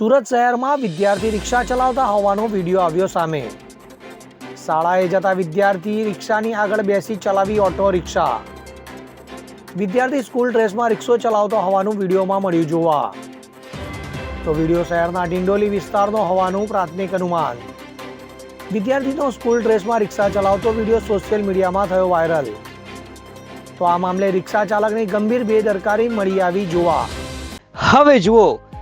સુરત શહેરમાં વિદ્યાર્થી રિક્ષા ચલાવતા હોવાનો વીડિયો આવ્યો સામે. શાળાએ જતા વિદ્યાર્થી રિક્ષાની આગળ બેસી ચલાવી ઓટો રિક્ષા. વિદ્યાર્થી સ્કૂલ ડ્રેસમાં રિક્ષો ચલાવતો હોવાનું વિડીયોમાં મળ્યું જોવા. તો વીડિયો શહેરના ડિંડોલી વિસ્તારનો હોવાનું પ્રાથમિક અનુમાન. વિદ્યાર્થીનો સ્કૂલ ડ્રેસમાં રિક્ષા ચલાવતો વીડિયો સોશિયલ મીડિયામાં થયો વાયરલ. તો આ મામલે રિક્ષા ચાલકની ગંભીર બેદરકારી મળી આવી જોવા. હવે જુઓ